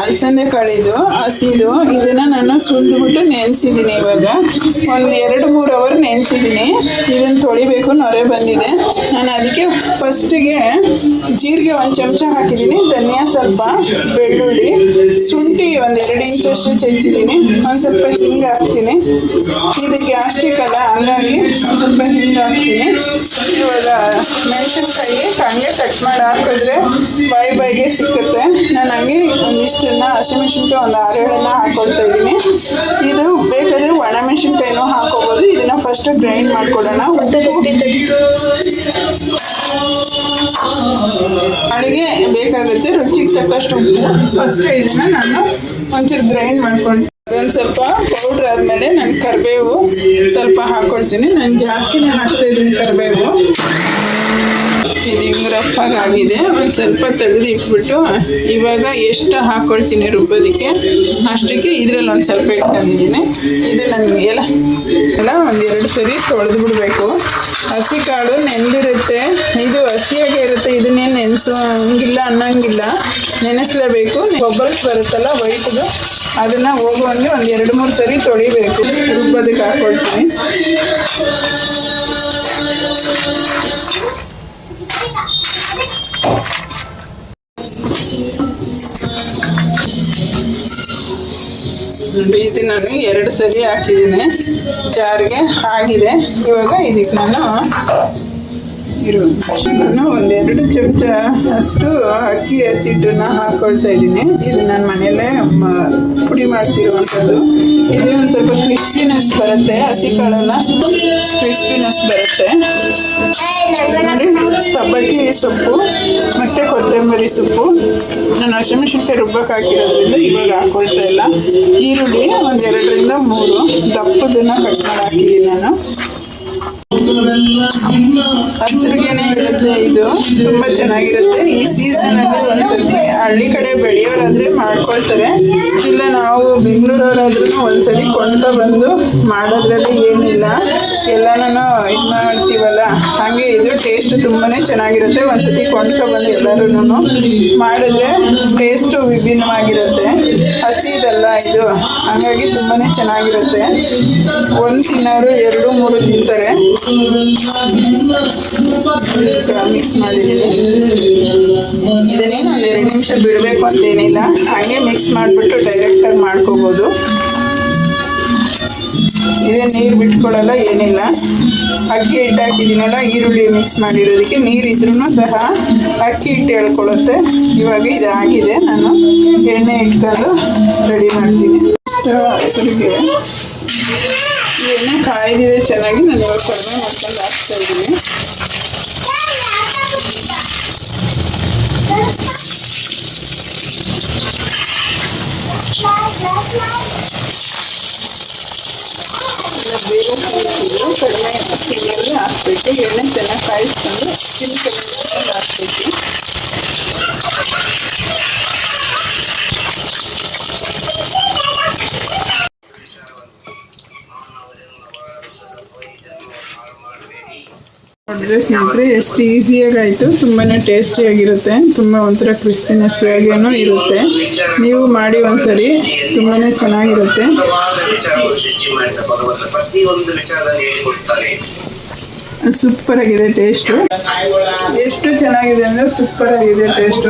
ಅಲಸಂದೆ ಕಾಳಿದು ಹಸಿದು, ಇದನ್ನ ನಾನು ಸುಲಿದ್ಬಿಟ್ಟು ನೆನೆಸಿದ್ದೀನಿ ಇವಾಗ. ಒಂದು ಎರಡು ಮೂರು ಅವರ್ ನೆನೆಸಿದ್ದೀನಿ. ಇದನ್ನು ತೊಳಿಬೇಕು, ನೊರೆ ಬಂದಿದೆ. ನಾನು ಅದಕ್ಕೆ ಫಸ್ಟಿಗೆ ಜೀರಿಗೆ ಒಂದು ಚಮಚ ಹಾಕಿದ್ದೀನಿ, ಧನಿಯಾ ಸ್ವಲ್ಪ, ಬೆಳ್ಳುಳ್ಳಿ, ಶುಂಠಿ ಒಂದು ಎರಡು ಇಂಚಷ್ಟು ಚೆಚ್ಚಿದ್ದೀನಿ. ಒಂದು ಸ್ವಲ್ಪ ಹಿಂಗೆ ಹಾಕ್ತೀನಿ. ಗ್ಯಾಸ್ಟ್ರಿಕ್ ಅಲ್ಲ ಹಂಗಾಗಿ ಸ್ವಲ್ಪ ನೀರು ಹಾಕ್ತೀನಿ ಇವಾಗ ಮೆಣಸಿನ್ಕಾಯಿ ಹಂಗೆ ಕಟ್ ಮಾಡಿ ಹಾಕಿದ್ರೆ ಬಾಯಿ ಬಾಯಿಗೆ ಸಿಕ್ಕುತ್ತೆ. ನಾನು ಹಂಗೆ ಒಂದಿಷ್ಟನ್ನ ಹಸಿಮೆಣಸಿನ್ಕಾಯಿ ಒಂದು ಆರೇಳನ್ನ ಹಾಕೊಳ್ತಾ ಇದ್ದೀನಿ. ಇದು ಬೇಕಾದರೆ ಒಣಮೆಣಸಿನ್ಕಾಯಿನೂ ಹಾಕೋಬೋದು. ಇದನ್ನ ಫಸ್ಟ್ ಗ್ರೈಂಡ್ ಮಾಡ್ಕೊಡೋಣ. ಅಡುಗೆ ಬೇಕಾಗುತ್ತೆ. ರುಚಿಗೆ ಸಾಕಷ್ಟು ಫಸ್ಟ್ ಇದನ್ನ ನಾನು ಒಂಚೂರು ಗ್ರೈಂಡ್ ಮಾಡ್ಕೊಳ್ತೀನಿ. ಒಂದು ಸ್ವಲ್ಪ ಪೌಡ್ರ್ ಆದಮೇಲೆ ನಾನು ಕರಿಬೇವು ಸ್ವಲ್ಪ ಹಾಕೊಳ್ತೀನಿ. ನಾನು ಜಾಸ್ತಿನೇ ಹಾಕ್ತಾ ಇದ್ದೀನಿ ಕರಿಬೇವು. ಇದು ರಫಾಗಿ ಆಗಿದೆ ಒಂದು ಸ್ವಲ್ಪ ತೆಗೆದು ಇಟ್ಬಿಟ್ಟು, ಇವಾಗ ಎಷ್ಟು ಹಾಕ್ಕೊಳ್ತೀನಿ ರುಬ್ಬೋದಕ್ಕೆ? ಅಷ್ಟಕ್ಕೆ ಇದರಲ್ಲಿ ಒಂದು ಸ್ವಲ್ಪ ಇಟ್ಕೊಂಡಿದ್ದೀನಿ ಇದು ನನಗೆ ಎಲ್ಲ ಎಲ್ಲ ಒಂದು ಎರಡು ಸರಿ ತೊಳೆದು ಬಿಡಬೇಕು. ಹಸಿ ಕಾಳು ನೆಂದಿರುತ್ತೆ ಇದು ಹಸಿಯಾಗೆ ಇರುತ್ತೆ. ಇದನ್ನೇನು ನೆನೆಸೋಂಗಿಲ್ಲ ಅನ್ನೋಂಗಿಲ್ಲ. ನೆನೆಸ್ಲೇಬೇಕು. ಬಬಲ್ಸ್ ಬರುತ್ತಲ್ಲ, ವೈಟ್ದು. ಅದನ್ನು ಹೋಗುವಂಗೆ ಒಂದು ಎರಡು ಮೂರು ಸರಿ ತೊಳಿಬೇಕು. ರುಬ್ಬೋದಕ್ಕೆ ಹಾಕೊಳ್ತೀನಿ. ಬೀತಿ ನಾನು ಎರಡು ಸರಿ ಹಾಕಿದ್ದೀನಿ. ಜಾರಿಗೆ ಆಗಿದೆ. ಇವಾಗ ಇದಕ್ಕೆ ನಾನು ಇರು, ನಾನು ಒಂದೆರಡು ಚಮಚ ಅಷ್ಟು ಅಕ್ಕಿ ಹಸಿಟ್ಟನ್ನ ಹಾಕೊಳ್ತಾ ಇದ್ದೀನಿ. ಇದು ನನ್ನ ಮನೆಯಲ್ಲೇ ಮಾಡಿಸಿರುವಂಥದ್ದು ಇದು ಒಂದು ಸ್ವಲ್ಪ ಕ್ರಿಸ್ಪಿನೆಸ್ ಬರುತ್ತೆ, ಹಸಿ ಕಾಳೆಲ್ಲ ಕ್ರಿಸ್ಪಿನೆಸ್ ಬರುತ್ತೆ. ಸಬ್ಬಕ್ಕಿ ಸೊಪ್ಪು, ಮತ್ತು ಕೊತ್ತಂಬರಿ ಸೊಪ್ಪು. ನಾನು ಹಸಿಮೆಣಸಿನ್ಕಾಯಿ ರುಬ್ಬಕ್ಕೆ ಹಾಕಿರೋದ್ರಿಂದ ಇವಾಗ ಹಾಕೊಳ್ತಾ ಇಲ್ಲ. ಈರುಳ್ಳಿ ಒಂದು ಎರಡರಿಂದ ಮೂರು. ದಪ್ಪದನ್ನ ಕಟ್ ಮಾಡಿ ಹಾಕಿದ್ದೀನಿ ನಾನು. ಹಸಿರಿಗೆನೆ ಇದು ತುಂಬಾ ಚೆನ್ನಾಗಿರುತ್ತೆ. ಈ ಸೀಸನ್ ಅಲ್ಲಿ ಒಂದ್ಸತಿ ಹಳ್ಳಿ ಕಡೆ ಬೆಳೆಯೋರಾದ್ರೆ ಮಾಡ್ಕೊಳ್ತಾರೆ. ಇಲ್ಲ ನಾವು ಬೆಂಗಳೂರವರಾದ್ರೂ ಒಂದ್ಸರಿ ಕೊಂಡ ಬಂದು ಮಾಡೋದ್ರಲ್ಲಿ ಏನಿಲ್ಲ. ಎಲ್ಲನೂ ಇದು ಮಾಡ್ತೀವಲ್ಲ? ಹಾಗೆ ಇದು ಟೇಸ್ಟ್ ತುಂಬಾನೇ ಚೆನ್ನಾಗಿರುತ್ತೆ. ಒಂದ್ಸತಿ ಕೊಂಡ್ಕೊ ಬಂದು ಎಲ್ಲರೂ ಮಾಡಿದ್ರೆ ಟೇಸ್ಟು ವಿಭಿನ್ನವಾಗಿರುತ್ತೆ. ಹಸಿದಲ್ಲ ಇದು. ಹಾಗಾಗಿ ತುಂಬಾನೇ ಚೆನ್ನಾಗಿರುತ್ತೆ. ಒಂದು ತಿನ್ನೋರು ಎರಡು, ಮೂರು ತಿಂತಾರೆ. ಮಿಕ್ಸ್ ಮಾಡಿದ್ದೀನಿ. ಇದನ್ನೇ ನಾನು ಎರಡು ನಿಮಿಷ ಬಿಡಬೇಕು ಅಂತೇನಿಲ್ಲ. ಹಾಗೆ ಮಿಕ್ಸ್ ಮಾಡಿಬಿಟ್ಟು ಡೈರೆಕ್ಟಾಗಿ ಮಾಡ್ಕೋಬೋದು. ಇದೇ, ನೀರು ಬಿಟ್ಕೊಳ್ಳಲ್ಲ, ಏನಿಲ್ಲ. ಅಕ್ಕಿ ಹಿಟ್ಟು ಹಾಕಿದ್ದೀನಲ್ಲ ಈರುಳ್ಳಿ ಮಿಕ್ಸ್ ಮಾಡಿರೋದಕ್ಕೆ ನೀರು ಇದ್ರೂ ಸಹ ಅಕ್ಕಿ ಹಿಟ್ಟು ಹೇಳ್ಕೊಳ್ಳುತ್ತೆ ಇವಾಗ ಇದಾಗಿದೆ ನಾನು ಎಣ್ಣೆ ಇಟ್ಕೊಂಡು ರೆಡಿ ಮಾಡ್ತೀನಿ. ಹಸುರಿಗೆ ಎಣ್ಣೆ ಕಾಯ್ದಿದೆ ಚೆನ್ನಾಗಿ, ನಾನು ಇವಾಗ ಕಡಿಮೆ ಮಾಡ್ಕೊಂಡು ಹಾಕ್ತಾ ಇದ್ದೀನಿ. ಇಲ್ಲ ಬೇಗ ಹಾಕಿದ್ರು ಕಡಿಮೆ ಹಾಕ್ಬಿಟ್ಟು ಎಣ್ಣೆ ಚೆನ್ನಾಗಿ ಕಾಯಿಸ್ಕೊಂಡು ಚಿನ್ನ ನೋಡಿದ್ರೆ ಸ್ನೇಹಿತರೆ, ಎಷ್ಟು ಈಸಿಯಾಗಿ ಆಯಿತು ತುಂಬಾ ಟೇಸ್ಟಿಯಾಗಿರುತ್ತೆ, ತುಂಬ ಒಂಥರ ಕ್ರಿಸ್ಪಿನೆಸ್ ಆಗೇನೂ ಇರುತ್ತೆ. ನೀವು ಮಾಡಿ ಒಂದ್ಸರಿ ತುಂಬಾ ಚೆನ್ನಾಗಿರುತ್ತೆ. ಸೂಪರ್ ಆಗಿದೆ ಟೇಸ್ಟು. ಎಷ್ಟು ಚೆನ್ನಾಗಿದೆ ಅಂದರೆ ಸೂಪರ್ ಆಗಿದೆ ಟೇಸ್ಟು